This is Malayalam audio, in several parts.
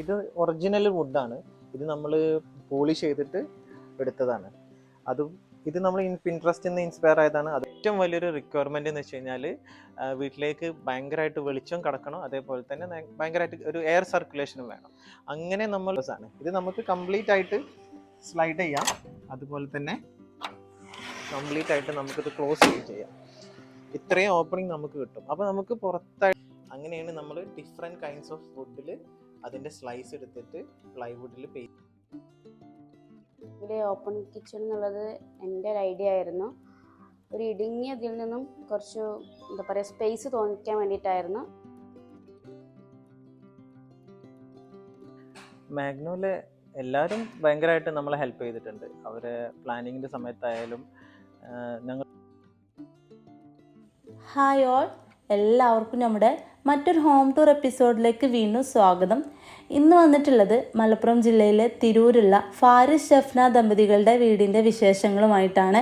ഇത് ഒറിജിനൽ വുഡാണ് ഇത് നമ്മൾ പോളിഷ് ചെയ്തിട്ട് എടുത്തതാണ്. അതും ഇത് നമ്മൾ ഇൻട്രസ്റ്റ് നിന്ന് ഇൻസ്പയർ ആയതാണ്. അത് ഏറ്റവും വലിയൊരു റിക്വയർമെന്റ് എന്ന് വെച്ച് കഴിഞ്ഞാൽ വീട്ടിലേക്ക് ഭയങ്കരമായിട്ട് വെളിച്ചം കടക്കണം. അതേപോലെ തന്നെ ഭയങ്കരമായിട്ട് ഒരു എയർ സർക്കുലേഷനും വേണം. അങ്ങനെ നമ്മൾ ആണ് ഇത് നമുക്ക് കംപ്ലീറ്റ് ആയിട്ട് സ്ലൈഡ് ചെയ്യാം. അതുപോലെ തന്നെ കംപ്ലീറ്റ് ആയിട്ട് നമുക്കിത് ക്ലോസ് ചെയ്യും ഇത്രയും ഓപ്പണിങ് നമുക്ക് കിട്ടും. അപ്പോൾ നമുക്ക് പുറത്തായി അങ്ങനെയാണ് നമ്മൾ ഡിഫറെന്റ് കൈൻഡ്സ് ഓഫ് വുഡിൽ അതിന്റെ സ്ലൈസ് എടുത്തിട്ട് പ്ലൈവുഡിൽ പെയിന്റ് ഇവിടെ ഓപ്പൺ കിച്ചൺ എന്നുള്ളത് എന്റെ ഒരു ഐഡിയ ആയിരുന്നു. ഒരു ഇടുങ്ങിയ ഇതിൽ നിന്നും കുറച്ച് എന്താ പറയുക സ്പേസ് തോന്നിക്കാൻ വേണ്ടിയിട്ടായിരുന്നു. മാഗ്നോയിൽ എല്ലാവരും ഭയങ്കരമായിട്ട് നമ്മളെ ഹെൽപ്പ് ചെയ്തിട്ടുണ്ട്. അവരെ പ്ലാനിങ്ങിന്റെ സമയത്തായാലും ഞങ്ങൾ ഹായ് ഓൾ എല്ലാവർക്കും നമ്മുടെ മറ്റൊരു ഹോം ടൂർ എപ്പിസോഡിലേക്ക് വീണ്ടും സ്വാഗതം. ഇന്ന് വന്നിട്ടുള്ളത് മലപ്പുറം ജില്ലയിലെ തിരൂരുള്ള ഫാരിസ് ഷഫ്ന ദമ്പതികളുടെ വീടിന്റെ വിശേഷങ്ങളുമായിട്ടാണ്.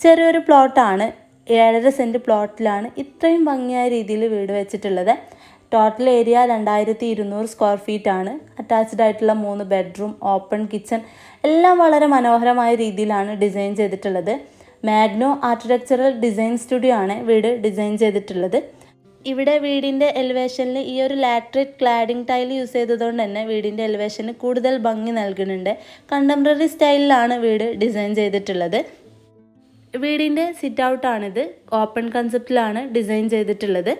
ചെറിയൊരു പ്ലോട്ടാണ് ഏഴര സെന്റ് പ്ലോട്ടിലാണ് ഇത്രയും ഭംഗിയായ രീതിയിൽ വീട് വെച്ചിട്ടുള്ളത്. ടോട്ടൽ ഏരിയ രണ്ടായിരത്തി ഇരുന്നൂറ് സ്ക്വയർ ഫീറ്റ് ആണ്. അറ്റാച്ച്ഡ് ആയിട്ടുള്ള മൂന്ന് ബെഡ്റൂം ഓപ്പൺ കിച്ചൺ എല്ലാം വളരെ മനോഹരമായ രീതിയിലാണ് ഡിസൈൻ ചെയ്തിട്ടുള്ളത്. മാഗ്നോ ആർക്കിടെക്ചറൽ ഡിസൈൻ സ്റ്റുഡിയോ ആണ് വീട് ഡിസൈൻ ചെയ്തിട്ടുള്ളത്. ഇവിടെ വീടിന്റെ എലിവേഷനിൽ ഈ ഒരു ലാട്രിക് ക്ലാഡിംഗ് ടൈൽ യൂസ് ചെയ്തതുകൊണ്ട് തന്നെ വീടിന്റെ എലിവേഷന് കൂടുതൽ ഭംഗി നൽകുന്നുണ്ട്. കണ്ടംപററി സ്റ്റൈലിലാണ് വീട് ഡിസൈൻ ചെയ്തിട്ടുള്ളത്. വീടിന്റെ സിറ്റ് ഔട്ടാണിത് ഓപ്പൺ കൺസെപ്റ്റിലാണ് ഡിസൈൻ ചെയ്തിട്ടുള്ളത്.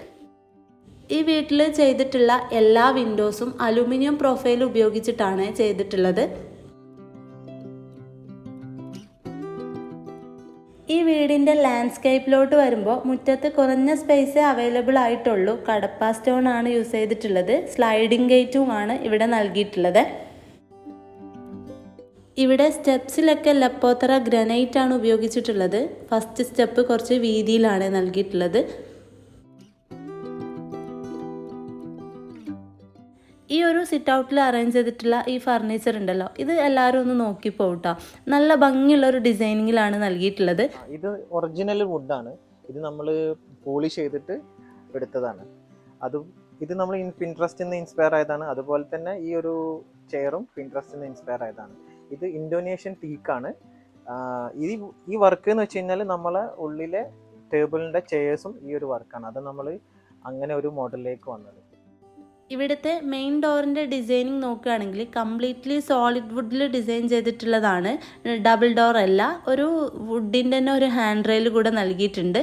ഈ വീട്ടിൽ ചെയ്തിട്ടുള്ള എല്ലാ വിൻഡോസും അലുമിനിയം പ്രൊഫൈൽ ഉപയോഗിച്ചിട്ടാണ് ചെയ്തിട്ടുള്ളത്. ഈ വീടിന്റെ ലാൻഡ്സ്കേപ്പിലോട്ട് വരുമ്പോൾ മുറ്റത്ത് കുറഞ്ഞ സ്പേസ് അവൈലബിൾ ആയിട്ടുള്ളൂ. കടപ്പ സ്റ്റോൺ ആണ് യൂസ് ചെയ്തിട്ടുള്ളത്. സ്ലൈഡിംഗ് ഗേറ്റും ആണ് ഇവിടെ നൽകിയിട്ടുള്ളത്. ഇവിടെ സ്റ്റെപ്സിലൊക്കെ ലപ്പോത്തറ ഗ്രനൈറ്റ് ആണ് ഉപയോഗിച്ചിട്ടുള്ളത്. ഫസ്റ്റ് സ്റ്റെപ്പ് കുറച്ച് വീതിയിലാണ് നൽകിയിട്ടുള്ളത്. ഈ ഒരു സിറ്റ് ഔട്ടിൽ അറേഞ്ച് ചെയ്തിട്ടുള്ള ഈ ഫർണിച്ചർ ഉണ്ടല്ലോ ഇത് എല്ലാവരും ഒന്ന് നോക്കി പോകട്ടോ നല്ല ഭംഗിയുള്ള ഒരു ഡിസൈനിങ്ങിലാണ് നൽകിയിട്ടുള്ളത്. ഇത് ഒറിജിനൽ വുഡാണ് ഇത് നമ്മൾ പോളിഷ് ചെയ്തിട്ട് എടുത്തതാണ്. അതും ഇത് നമ്മൾ പിൻട്രസ്റ്റിൽ നിന്ന് ഇൻസ്പയർ ആയതാണ്. അതുപോലെ തന്നെ ഈ ഒരു ചെയറും പിൻട്രസ്റ്റിൽ നിന്ന് ഇൻസ്പയർ ആയതാണ്. ഇത് ഇന്തോനേഷ്യൻ ടീക്കാണ് ഈ ഈ വർക്ക് എന്ന് വെച്ച് കഴിഞ്ഞാൽ നമ്മളെ ഉള്ളിലെ ടേബിളിന്റെ ചെയേഴ്സും ഈ ഒരു വർക്കാണ് അത് നമ്മൾ അങ്ങനെ ഒരു മോഡലിലേക്ക് വന്നത്. ഇവിടുത്തെ മെയിൻ ഡോറിന്റെ ഡിസൈനിങ് നോക്കുകയാണെങ്കിൽ കംപ്ലീറ്റ്ലി സോളിഡ് വുഡിൽ ഡിസൈൻ ചെയ്തിട്ടുള്ളതാണ്. ഡബിൾ ഡോർ അല്ല ഒരു വുഡിന്റെ തന്നെ ഒരു ഹാൻഡ് റെയിൽ കൂടെ നൽകിയിട്ടുണ്ട്.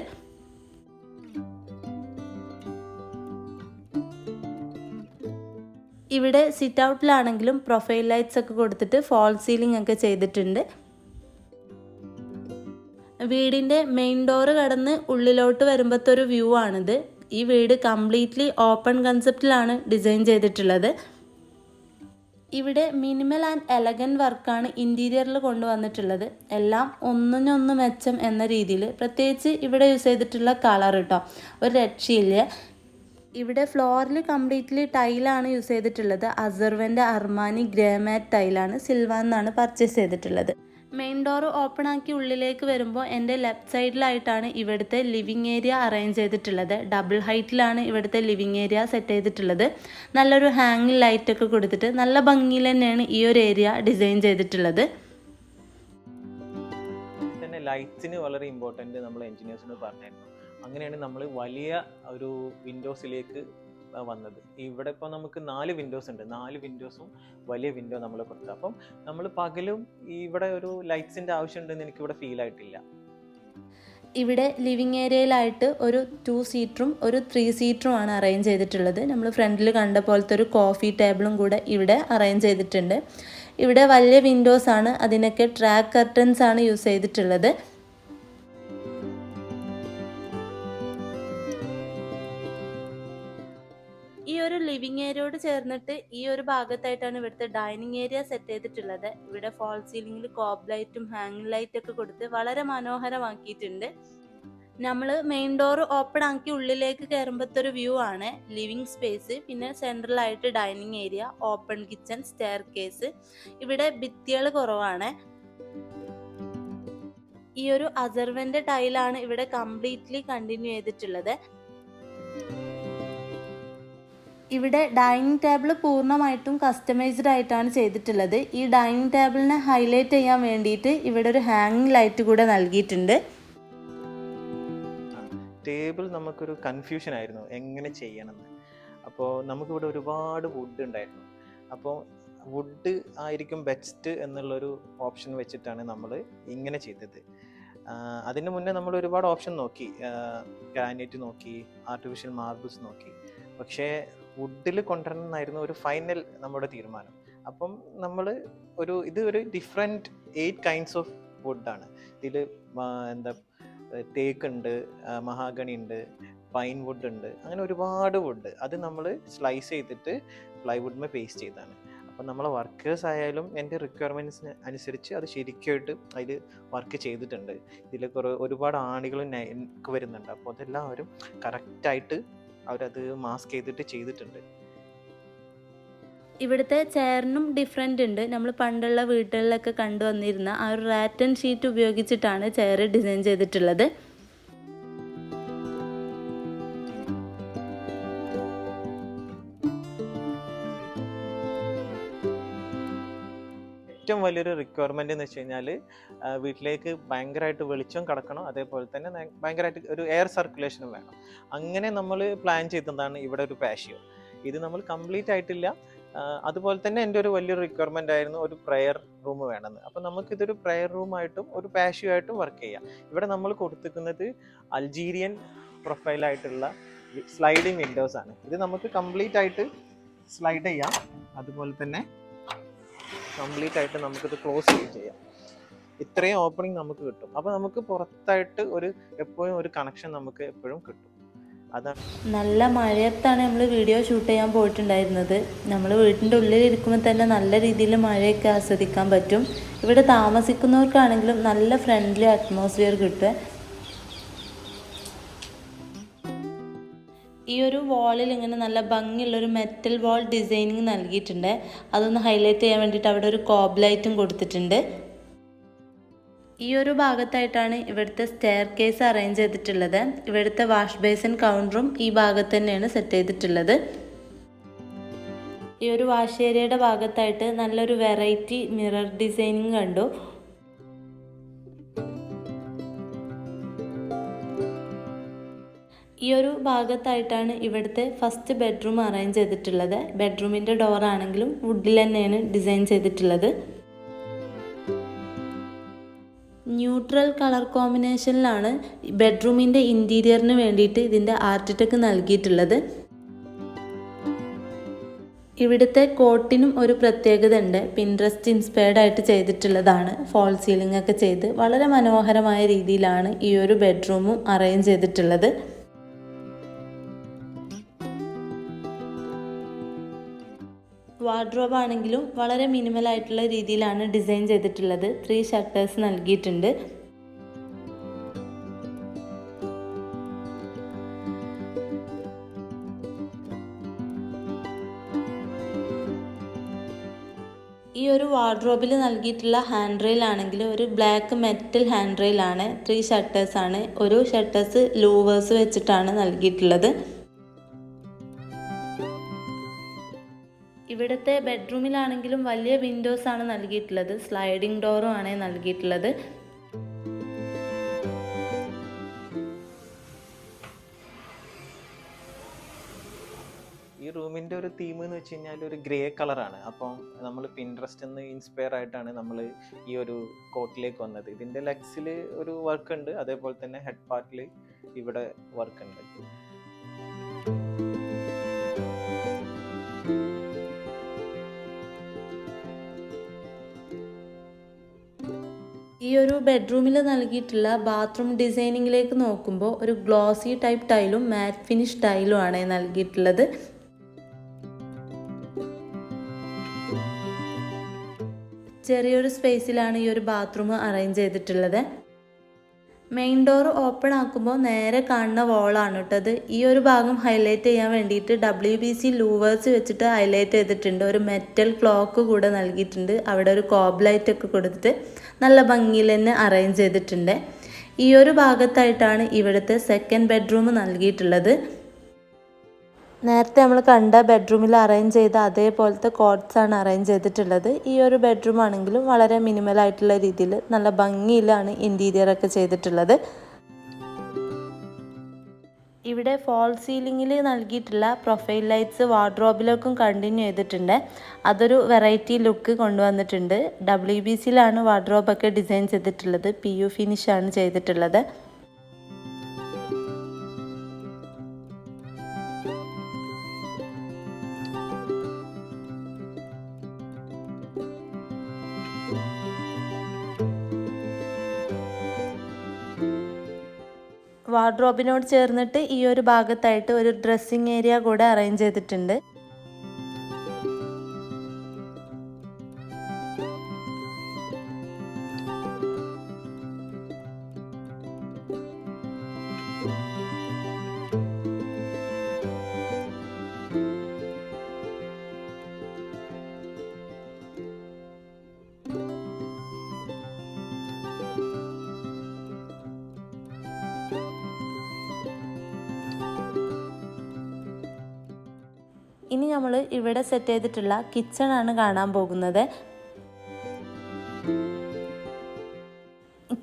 ഇവിടെ സിറ്റ് ഔട്ടിലാണെങ്കിലും പ്രൊഫൈൽ ലൈറ്റ്സ് ഒക്കെ കൊടുത്തിട്ട് ഫോൾ സീലിംഗ് ഒക്കെ ചെയ്തിട്ടുണ്ട്. വീടിന്റെ മെയിൻ ഡോറ് കടന്ന് ഉള്ളിലോട്ട് വരുമ്പോഴത്തെ ഒരു വ്യൂ ആണിത്. ഈ വീട് കംപ്ലീറ്റ്ലി ഓപ്പൺ കൺസെപ്റ്റിലാണ് ഡിസൈൻ ചെയ്തിട്ടുള്ളത്. ഇവിടെ മിനിമൽ ആൻഡ് എലഗൻ വർക്കാണ് ഇന്റീരിയറിൽ കൊണ്ടുവന്നിട്ടുള്ളത്. എല്ലാം ഒന്നിനൊന്ന് മെച്ചം എന്ന രീതിയിൽ. പ്രത്യേകിച്ച് ഇവിടെ യൂസ് ചെയ്തിട്ടുള്ള കളർ കേട്ടോ ഒരു രക്ഷയില്ല. ഇവിടെ ഫ്ലോറിൽ കംപ്ലീറ്റ്ലി ടൈലാണ് യൂസ് ചെയ്തിട്ടുള്ളത്. അസർവന്റെ അർമാനി ഗ്രേമാറ്റ് ടൈലാണ് സിൽവാൻ എന്നാണ് പർച്ചേസ് ചെയ്തിട്ടുള്ളത്. മെയിൻ ഡോർ ഓപ്പൺ ആക്കി ഉള്ളിലേക്ക് വരുമ്പോൾ എന്റെ ലെഫ്റ്റ് സൈഡിലായിട്ടാണ് ഇവിടുത്തെ ലിവിങ് ഏരിയ അറേഞ്ച് ചെയ്തിട്ടുള്ളത്. ഡബിൾ ഹൈറ്റിലാണ് ഇവിടുത്തെ ലിവിങ് ഏരിയ സെറ്റ് ചെയ്തിട്ടുള്ളത്. നല്ലൊരു ഹാങ്ങിങ് ലൈറ്റൊക്കെ കൊടുത്തിട്ട് നല്ല ഭംഗിയിൽ തന്നെയാണ് ഈ ഒരു ഏരിയ ഡിസൈൻ ചെയ്തിട്ടുള്ളത്. തന്നെ ലൈറ്റ്സിന് വളരെ ഇമ്പോർട്ടന്റ് നമ്മൾ എൻജിനീയേഴ്സിനോട് പറഞ്ഞായിരുന്നു. അങ്ങനെയാണ് നമ്മൾ വലിയ ഒരു വിൻഡോസിലേക്ക് വന്നത്. ഇവിടെ ഇപ്പോൾ നമുക്ക് നാല് വിൻഡോസ് ഉണ്ട്. നാല് വിൻഡോസും വലിയ വിൻഡോ നമ്മൾ കൊടുത്തു. അപ്പം നമ്മൾ പകലും ഇവിടെ ഒരു ലൈറ്റ്സിന്റെ ആവശ്യമുണ്ടെന്ന് എനിക്കിവിടെ ഫീൽ ആയിട്ടില്ല. ഇവിടെ ലിവിങ് ഏരിയയിലായിട്ട് ഒരു ടു സീറ്ററും ഒരു ത്രീ സീറ്ററും ആണ് അറേഞ്ച് ചെയ്തിട്ടുള്ളത്. നമ്മൾ ഫ്രണ്ടിൽ കണ്ട പോലത്തെ ഒരു കോഫി ടേബിളും കൂടെ ഇവിടെ അറേഞ്ച് ചെയ്തിട്ടുണ്ട്. ഇവിടെ വലിയ വിൻഡോസ് ആണ്. അതിനൊക്കെ ട്രാക്ക് കർട്ടൻസ് ആണ് യൂസ് ചെയ്തിട്ടുള്ളത്. ലിവിങ് ഏരിയയോട് ചേർന്നിട്ട് ഈ ഒരു ഭാഗത്തായിട്ടാണ് ഇവിടുത്തെ ഡൈനിങ് ഏരിയ സെറ്റ് ചെയ്തിട്ടുള്ളത്. ഇവിടെ ഫോൾ സീലിംഗിൽ കോബ് ലൈറ്റും ഹാങ്ങിങ് ലൈറ്റ് ഒക്കെ കൊടുത്ത് വളരെ മനോഹരമാക്കിയിട്ടുണ്ട്. നമ്മൾ മെയിൻ ഡോർ ഓപ്പൺ ആക്കി ഉള്ളിലേക്ക് കയറുമ്പോഴത്തെ ഒരു വ്യൂ ആണ് ലിവിങ് സ്പേസ് പിന്നെ സെൻട്രലായിട്ട് dining area open kitchen staircase ഇവിടെ ഭിത്തികൾ കുറവാണ്. ഈ ഒരു അസർവന്റെ ടൈലാണ് ഇവിടെ കംപ്ലീറ്റ്ലി കണ്ടിന്യൂ ചെയ്തിട്ടുള്ളത്. ഇവിടെ ഡൈനിങ് ടേബിൾ പൂർണമായിട്ടും കസ്റ്റമൈസ്ഡ് ആയിട്ടാണ് ചെയ്തിട്ടുള്ളത്. ഈ ഡൈനിങ് ടേബിളിനെ ഹൈലൈറ്റ് ചെയ്യാൻ വേണ്ടിയിട്ട് ഇവിടെ ഒരു ഹാങ്ങിങ് ലൈറ്റ് കൂടെ നൽകിയിട്ടുണ്ട്. ടേബിൾ നമുക്കൊരു കൺഫ്യൂഷൻ ആയിരുന്നു. എങ്ങനെ ചെയ്യണമെന്ന്. അപ്പോൾ നമുക്കിവിടെ ഒരുപാട് വുഡ് ഉണ്ടായിരുന്നു. അപ്പോൾ വുഡ് ആയിരിക്കും ബെസ്റ്റ് എന്നുള്ളൊരു ഓപ്ഷൻ വെച്ചിട്ടാണ് നമ്മൾ ഇങ്ങനെ ചെയ്തത്. അതിന് മുന്നേ നമ്മൾ ഒരുപാട് ഓപ്ഷൻ നോക്കി. ഗ്രാനൈറ്റ് നോക്കി ആർട്ടിഫിഷ്യൽ മാർബിൾസ് നോക്കി. പക്ഷേ വുഡിൽ കൊണ്ടുവരണം എന്നായിരുന്നു ഒരു ഫൈനൽ നമ്മുടെ തീരുമാനം. അപ്പം നമ്മൾ ഒരു ഇത് ഒരു ഡിഫറെന്റ് എയ്റ്റ് കൈൻഡ്സ് ഓഫ് വുഡാണ് ഇതിൽ എന്താ തേക്ക് ഉണ്ട് മഹാഗണി ഉണ്ട് പൈൻ വുഡ് ഉണ്ട് അങ്ങനെ ഒരുപാട് വുഡ് അത് നമ്മൾ സ്ലൈസ് ചെയ്തിട്ട് പ്ലൈവുഡിന് പേസ്റ്റ് ചെയ്താണ് അപ്പം നമ്മളെ വർക്കേഴ്സ് ആയാലും എന്റെ റിക്വയർമെന്റ്സിന് അനുസരിച്ച് അത് ശരിക്കായിട്ട് അതിൽ വർക്ക് ചെയ്തിട്ടുണ്ട്. ഇതിൽ കുറേ ഒരുപാട് ആണികളും വരുന്നുണ്ട്. അപ്പോൾ അതെല്ലാവരും കറക്റ്റായിട്ട് അവരത് മാസ്ക് ചെയ്തിട്ട് ചെയ്തിട്ടുണ്ട്. ഇവിടുത്തെ ചെയറിനും ഡിഫറെന്റ് ഉണ്ട്. നമ്മൾ പണ്ടുള്ള വീടുകളിലൊക്കെ കണ്ടുവന്നിരുന്ന ആ ഒരു റാറ്റൻ ഷീറ്റ് ഉപയോഗിച്ചിട്ടാണ് ചെയർ ഡിസൈൻ ചെയ്തിട്ടുള്ളത്. വലിയൊരു റിക്വയർമെന്റ് എന്ന് വെച്ച് കഴിഞ്ഞാൽ വീട്ടിലേക്ക് ഭയങ്കരമായിട്ട് വെളിച്ചം കടക്കണം. അതേപോലെ തന്നെ ഭയങ്കരമായിട്ട് ഒരു എയർ സർക്കുലേഷനും വേണം. അങ്ങനെ നമ്മൾ പ്ലാൻ ചെയ്തതാണ് ഇവിടെ ഒരു പാഷ്യോ ഇത് നമ്മൾ കംപ്ലീറ്റ് ആയിട്ടില്ല. അതുപോലെ തന്നെ എന്റെ ഒരു വലിയൊരു റിക്വയർമെന്റ് ആയിരുന്നു ഒരു പ്രെയർ റൂം വേണമെന്ന്. അപ്പോൾ നമുക്കിതൊരു പ്രെയർ റൂമായിട്ടും ഒരു പാഷ്യോ ആയിട്ടും വർക്ക് ചെയ്യാം. ഇവിടെ നമ്മൾ കൊടുത്തിരിക്കുന്നത് അൾജീരിയൻ പ്രൊഫൈലായിട്ടുള്ള സ്ലൈഡിങ് വിൻഡോസ് ആണ്. ഇത് നമുക്ക് കംപ്ലീറ്റ് ആയിട്ട് സ്ലൈഡ് ചെയ്യാം. അതുപോലെ തന്നെ കംപ്ലീറ്റ് ആയിട്ട് നമുക്കിത് ക്ലോസ് ചെയ്യുകയും ചെയ്യാം. ഇത്രയും ഓപ്പണിംഗ് നമുക്ക് കിട്ടും. അപ്പോൾ നമുക്ക് പുറത്തായിട്ട് ഒരു എപ്പോഴും ഒരു കണക്ഷൻ നമുക്ക് എപ്പോഴും കിട്ടും. അതാണ്. നല്ല മഴയത്താണ് നമ്മൾ വീഡിയോ ഷൂട്ട് ചെയ്യാൻ പോയിട്ടുണ്ടായിരുന്നത്. നമ്മൾ വീട്ടിന്റെ ഉള്ളിൽ ഇരിക്കുമ്പോൾ തന്നെ നല്ല രീതിയിൽ മഴയൊക്കെ ആസ്വദിക്കാൻ പറ്റും. ഇവിടെ താമസിക്കുന്നവർക്കാണെങ്കിലും നല്ല ഫ്രണ്ട്ലി അറ്റ്മോസ്ഫിയർ കിട്ടും ഒരു വാളിൽ ഇങ്ങനെ നല്ല ഭംഗിയുള്ള ഒരു മെറ്റൽ വാൾ ഡിസൈനിങ് നൽകിയിട്ടുണ്ട്. അതൊന്ന് ഹൈലൈറ്റ് ചെയ്യാൻ വേണ്ടിയിട്ട് അവിടെ ഒരു കോബ്ലൈറ്റും കൊടുത്തിട്ടുണ്ട്. ഈ ഒരു ഭാഗത്തായിട്ടാണ് ഇവിടുത്തെ സ്റ്റെയർ കേസ് അറേഞ്ച് ചെയ്തിട്ടുള്ളത്. ഇവിടുത്തെ വാഷ് ബേസിൻ കൗണ്ടറും ഈ ഭാഗത്ത് തന്നെയാണ് സെറ്റ് ചെയ്തിട്ടുള്ളത്. ഈ ഒരു വാഷ് ഏരിയയുടെ ഭാഗത്തായിട്ട് നല്ലൊരു വെറൈറ്റി മിറർ ഡിസൈനിങ് കണ്ടു. ഈ ഒരു ഭാഗത്തായിട്ടാണ് ഇവിടുത്തെ ഫസ്റ്റ് ബെഡ്റൂം അറേഞ്ച് ചെയ്തിട്ടുള്ളത്. ബെഡ്റൂമിന്റെ ഡോർ ആണെങ്കിലും വുഡിൽ തന്നെയാണ് ഡിസൈൻ ചെയ്തിട്ടുള്ളത്. ന്യൂട്രൽ കളർ കോമ്പിനേഷനിലാണ് ബെഡ്റൂമിന്റെ ഇന്റീരിയറിന് വേണ്ടിയിട്ട് ഇതിന്റെ ആർട്ടിടെക്ക് നൽകിയിട്ടുള്ളത്. ഇവിടുത്തെ കോട്ടിനും ഒരു പ്രത്യേകത ഉണ്ട് പിൻട്രസ്റ്റ് ഇൻസ്പയർഡ് ആയിട്ട് ചെയ്തിട്ടുള്ളതാണ്. ഫോൾ സീലിംഗ് ഒക്കെ ചെയ്ത് വളരെ മനോഹരമായ രീതിയിലാണ് ഈ ഒരു ബെഡ്റൂമും അറേഞ്ച് ചെയ്തിട്ടുള്ളത്. വാർഡ്രോബ് ആണെങ്കിലും വളരെ മിനിമൽ ആയിട്ടുള്ള രീതിയിലാണ് ഡിസൈൻ ചെയ്തിട്ടുള്ളത്. ത്രീ ഷട്ടേഴ്സ് നൽകിയിട്ടുണ്ട്. ഈ ഒരു വാർഡ്രോബിൽ നൽകിയിട്ടുള്ള ഹാൻഡ് റെയിൽ ആണെങ്കിൽ ഒരു ബ്ലാക്ക് മെറ്റൽ ഹാൻഡ് റെയിൽ ആണ്. ത്രീ ഷട്ടേഴ്സ് ആണ്. ഓരോ ഷട്ടേഴ്സ് ലൂവേഴ്സ് വെച്ചിട്ടാണ് നൽകിയിട്ടുള്ളത്. ഇവിടുത്തെ ബെഡ്റൂമിലാണെങ്കിലും വലിയ വിൻഡോസ് ആണ് നൽകിയിട്ടുള്ളത്. സ്ലൈഡിംഗ് ഡോറും ആണ് നൽകിയിട്ടുള്ളത്. ഈ റൂമിന്റെ ഒരു തീം എന്ന് വെച്ച് കഴിഞ്ഞാൽ ഒരു ഗ്രേ കളറാണ് അപ്പം നമ്മൾ പിൻട്രസ്റ്റ് എന്ന് ഇൻസ്പയർ ആയിട്ടാണ് നമ്മൾ ഈ ഒരു കോട്ടിലേക്ക് വന്നത്. ഇതിന്റെ ലെഗ്സിൽ ഒരു വർക്ക് ഉണ്ട്. അതേപോലെ തന്നെ ഹെഡ് പാർട്ടിൽ ഇവിടെ വർക്ക് ഉണ്ട്. ഒരു ബെഡ്റൂമിൽ നൽകിയിട്ടുള്ള ബാത്റൂം ഡിസൈനിങ്ങിലേക്ക് നോക്കുമ്പോൾ ഒരു ഗ്ലോസി ടൈപ്പ് ടൈലും മാറ്റ് ഫിനിഷ് ടൈലും ആണ് നൽകിയിട്ടുള്ളത്. ചെറിയൊരു സ്പേസിലാണ് ഈ ഒരു ബാത്റൂം അറേഞ്ച് ചെയ്തിട്ടുള്ളത്. മെയിൻ ഡോർ ഓപ്പൺ ആക്കുമ്പോൾ നേരെ കാണുന്ന വോളാണ് കേട്ടത് ഈ ഒരു ഭാഗം ഹൈലൈറ്റ് ചെയ്യാൻ വേണ്ടിയിട്ട് ഡബ്ല്യു ബി സി ലൂവേഴ്സ് വെച്ചിട്ട് ഹൈലൈറ്റ് ചെയ്തിട്ടുണ്ട്. ഒരു മെറ്റൽ ക്ലോക്ക് കൂടെ നൽകിയിട്ടുണ്ട്. അവിടെ ഒരു കോബ് ലൈറ്റ് ഒക്കെ കൊടുത്തിട്ട് നല്ല ഭംഗിയിൽ തന്നെ അറേഞ്ച് ചെയ്തിട്ടുണ്ട്. ഈ ഒരു ഭാഗത്തായിട്ടാണ് ഇവിടുത്തെ സെക്കൻഡ് ബെഡ്റൂം നൽകിയിട്ടുള്ളത്. നേരത്തെ നമ്മൾ കണ്ട ബെഡ്റൂമിൽ അറേഞ്ച് ചെയ്ത അതേപോലത്തെ കോട്ട്സ് ആണ് അറേഞ്ച് ചെയ്തിട്ടുള്ളത്. ഈ ഒരു ബെഡ്റൂം ആണെങ്കിലും വളരെ മിനിമൽ ആയിട്ടുള്ള രീതിയിൽ നല്ല ഭംഗിയിലാണ് ഇന്റീരിയർ ഒക്കെ ചെയ്തിട്ടുള്ളത്. ഇവിടെ ഫോൾ സീലിങ്ങിൽ നൽകിയിട്ടുള്ള പ്രൊഫൈൽ ലൈറ്റ്സ് വാർഡ്രോബിലേക്കും കണ്ടിന്യൂ ചെയ്തിട്ടുണ്ട്. അതൊരു വെറൈറ്റി ലുക്ക് കൊണ്ടുവന്നിട്ടുണ്ട്. ഡബ്ല്യു ബി സിയിലാണ് വാർഡ്രോബൊക്കെ ഡിസൈൻ ചെയ്തിട്ടുള്ളത്. പി യു ഫിനിഷാണ് ചെയ്തിട്ടുള്ളത്. വാർഡ്രോബിനോട് ചേർന്നിട്ട് ഈ ഒരു ഭാഗത്തായിട്ട് ഒരു ഡ്രസ്സിംഗ് ഏരിയ കൂടെ അറേഞ്ച് ചെയ്തിട്ടുണ്ട്. ഇനി നമ്മൾ ഇവിടെ സെറ്റ് ചെയ്തിട്ടുള്ള കിച്ചൺ ആണ് കാണാൻ പോകുന്നത്.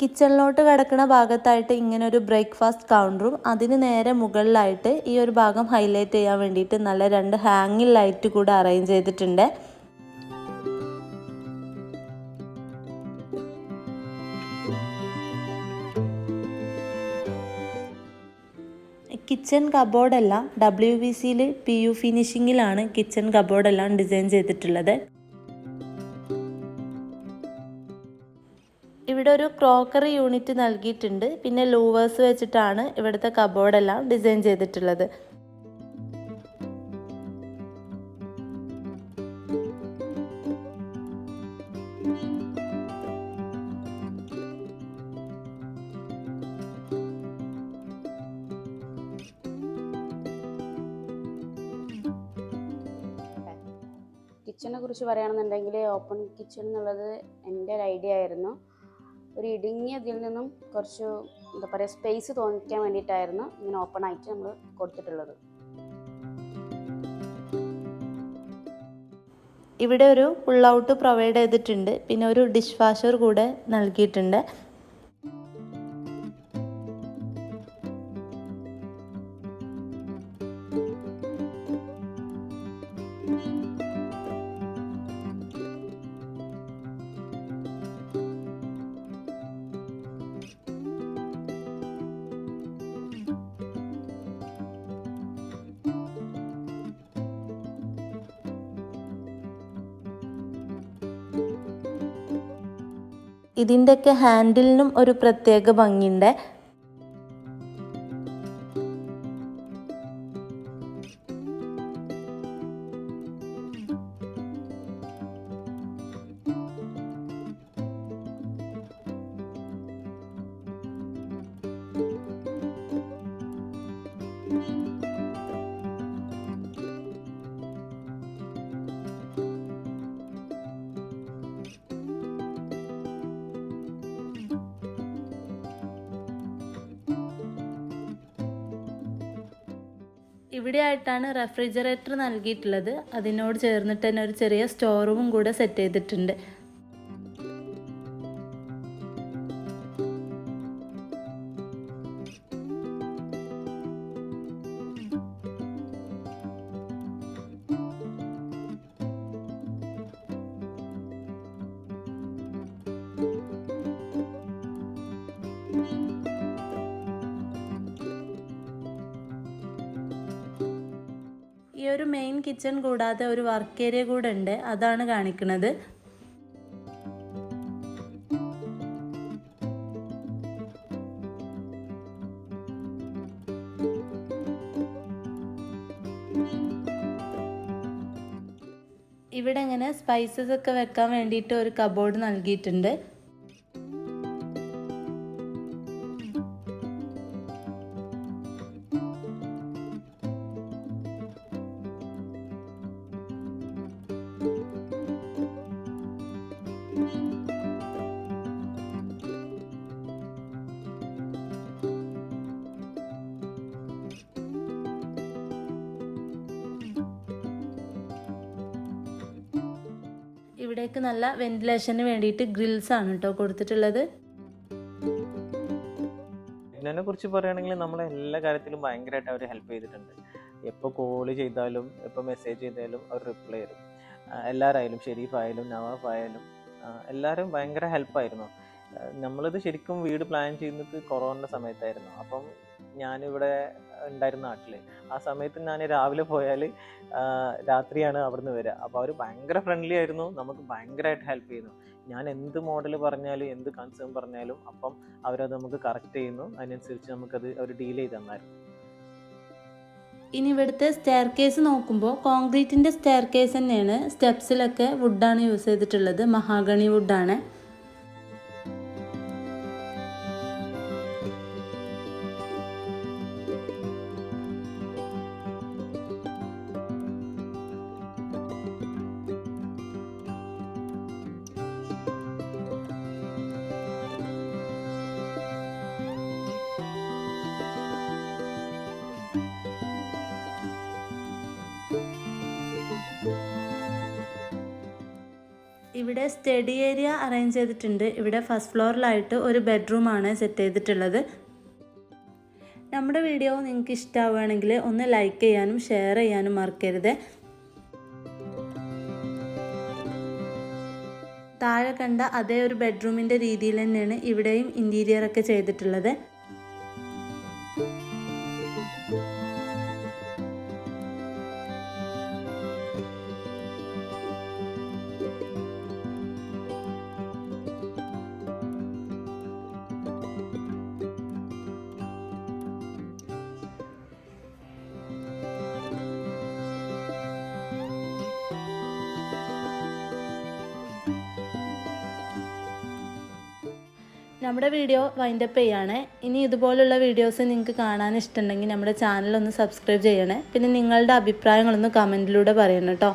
കിച്ചണിലോട്ട് കിടക്കുന്ന ഭാഗത്തായിട്ട് ഇങ്ങനെ ഒരു ബ്രേക്ക്ഫാസ്റ്റ് കൗണ്ടറും അതിന് നേരെ മുകളിലായിട്ട് ഈ ഒരു ഭാഗം ഹൈലൈറ്റ് ചെയ്യാൻ വേണ്ടിയിട്ട് നല്ല രണ്ട് ഹാങ്ങിങ് ലൈറ്റ് കൂടെ അറേഞ്ച് ചെയ്തിട്ടുണ്ട്. കിച്ചൺ കബോർഡെല്ലാം ഡബ്ല്യു ബി സിയിൽ പി യു ഫിനിഷിങ്ങിലാണ് കിച്ചൺ കബോർഡെല്ലാം ഡിസൈൻ ചെയ്തിട്ടുള്ളത്. ഇവിടെ ഒരു ക്രോക്കറി യൂണിറ്റ് നൽകിയിട്ടുണ്ട്. പിന്നെ ലൂവേഴ്സ് വെച്ചിട്ടാണ് ഇവിടുത്തെ കബോർഡെല്ലാം ഡിസൈൻ ചെയ്തിട്ടുള്ളത്. പറയുകയാണെന്നുണ്ടെങ്കിൽ ഓപ്പൺ കിച്ചൺ എന്നുള്ളത് എന്റെ ഒരു ഐഡിയ ആയിരുന്നു. ഒരു ഇടുങ്ങിയതിൽ നിന്നും കുറച്ച് എന്താ പറയുക സ്പേസ് തോന്നിക്കാൻ വേണ്ടിയിട്ടായിരുന്നു ഇങ്ങനെ ഓപ്പൺ ആയിട്ട് നമ്മൾ കൊടുത്തിട്ടുള്ളത്. ഇവിടെ ഒരു പുൾ ഔട്ട് പ്രൊവൈഡ് ചെയ്തിട്ടുണ്ട്. പിന്നെ ഒരു ഡിഷ് വാഷർ കൂടെ നൽകിയിട്ടുണ്ട്. ഇതിന്റെയൊക്കെ ഹാൻഡിലിനും ഒരു പ്രത്യേക ഭംഗിയുണ്ട്. ഇവിടെ ആയിട്ടാണ് റെഫ്രിജറേറ്റർ നൽകിയിട്ടുള്ളത്. അതിനോട് ചേർന്നിട്ട് തന്നെ ഒരു ചെറിയ സ്റ്റോർ റൂമും കൂടെ സെറ്റ് ചെയ്തിട്ടുണ്ട്. ഒരു മെയിൻ കിച്ചൺ കൂടാതെ ഒരു വർക്ക് ഏരിയ കൂടെ ഉണ്ട് അതാണ് കാണിക്കുന്നത് ഇവിടെ ഇങ്ങനെ സ്പൈസസ് ഒക്കെ വെക്കാൻ വേണ്ടിയിട്ട് ഒരു കബോർഡ് നൽകിയിട്ടുണ്ട്. ഇവിടേക്ക് നല്ല വെന്റിലേഷന് വേണ്ടിയിട്ട് ഗ്രിൽസ് ആണ് കേട്ടോ കൊടുത്തിട്ടുള്ളത്. ഇതിനെ കുറിച്ച് പറയുകയാണെങ്കിൽ നമ്മളെ എല്ലാ കാര്യത്തിലും ഭയങ്കരമായിട്ട് അവർ ഹെൽപ്പ് ചെയ്തിട്ടുണ്ട്. എപ്പോൾ കോൾ ചെയ്താലും എപ്പോൾ മെസ്സേജ് ചെയ്താലും അവർ റിപ്ലൈ തരും. എല്ലാവരായാലും ഷെരീഫ് ആയാലും നവാഫ് ആയാലും എല്ലാവരും ഭയങ്കര ഹെൽപ്പായിരുന്നു നമ്മളിത് ശരിക്കും വീട് പ്ലാൻ ചെയ്യുന്നത് കൊറോണ സമയത്തായിരുന്നു. അപ്പം ഞാനിവിടെ ഉണ്ടായിരുന്ന നാട്ടിൽ ആ സമയത്ത് ഞാൻ രാവിലെ പോയാൽ രാത്രിയാണ് അവിടുന്ന് വരിക അപ്പോൾ അവർ ഭയങ്കര ഫ്രണ്ട്ലി ആയിരുന്നു. നമുക്ക് ഭയങ്കരമായിട്ട് ഹെൽപ്പ് ചെയ്യുന്നു. ഞാൻ എന്ത് മോഡൽ പറഞ്ഞാലും എന്ത് കൺസേൺ പറഞ്ഞാലും അപ്പം അവരത് നമുക്ക് കറക്റ്റ് ചെയ്യുന്നു. അതിനനുസരിച്ച് നമുക്കത് അവർ ഡീൽ ചെയ്ത് തന്നായിരുന്നു. ഇനി ഇവിടുത്തെ സ്റ്റെയർ കേസ് നോക്കുമ്പോൾ കോൺക്രീറ്റിന്റെ സ്റ്റെയർ കേസ് തന്നെയാണ് സ്റ്റെപ്സിലൊക്കെ വുഡാണ് യൂസ് ചെയ്തിട്ടുള്ളത്. മഹാഗണി വുഡാണ് ഇവിടെ സ്റ്റഡി ഏരിയ അറേഞ്ച് ചെയ്തിട്ടുണ്ട്. ഇവിടെ ഫസ്റ്റ് ഫ്ലോറിലായിട്ട് ഒരു ബെഡ്റൂമാണ് സെറ്റ് ചെയ്തിട്ടുള്ളത്. നമ്മുടെ വീഡിയോ നിങ്ങൾക്ക് ഇഷ്ടമാവുകയാണെങ്കിൽ ഒന്ന് ലൈക്ക് ചെയ്യാനും ഷെയർ ചെയ്യാനും മറക്കരുത്. താഴെ കണ്ട അതേ ഒരു ബെഡ്റൂമിന്റെ രീതിയിൽ തന്നെയാണ് ഇവിടെയും ഇന്റീരിയർ ഒക്കെ ചെയ്തിട്ടുള്ളത്. നമ്മുടെ വീഡിയോ വൈൻഡപ്പ് ചെയ്യാണ്. ഇനി ഇതുപോലുള്ള വീഡിയോസ് നിങ്ങൾക്ക് കാണാൻ ഇഷ്ടമുണ്ടെങ്കിൽ നമ്മുടെ ചാനൽ ഒന്ന് സബ്സ്ക്രൈബ് ചെയ്യണേ. പിന്നെ നിങ്ങളുടെ അഭിപ്രായങ്ങളൊന്ന് കമന്റിലൂടെ പറയണം കേട്ടോ.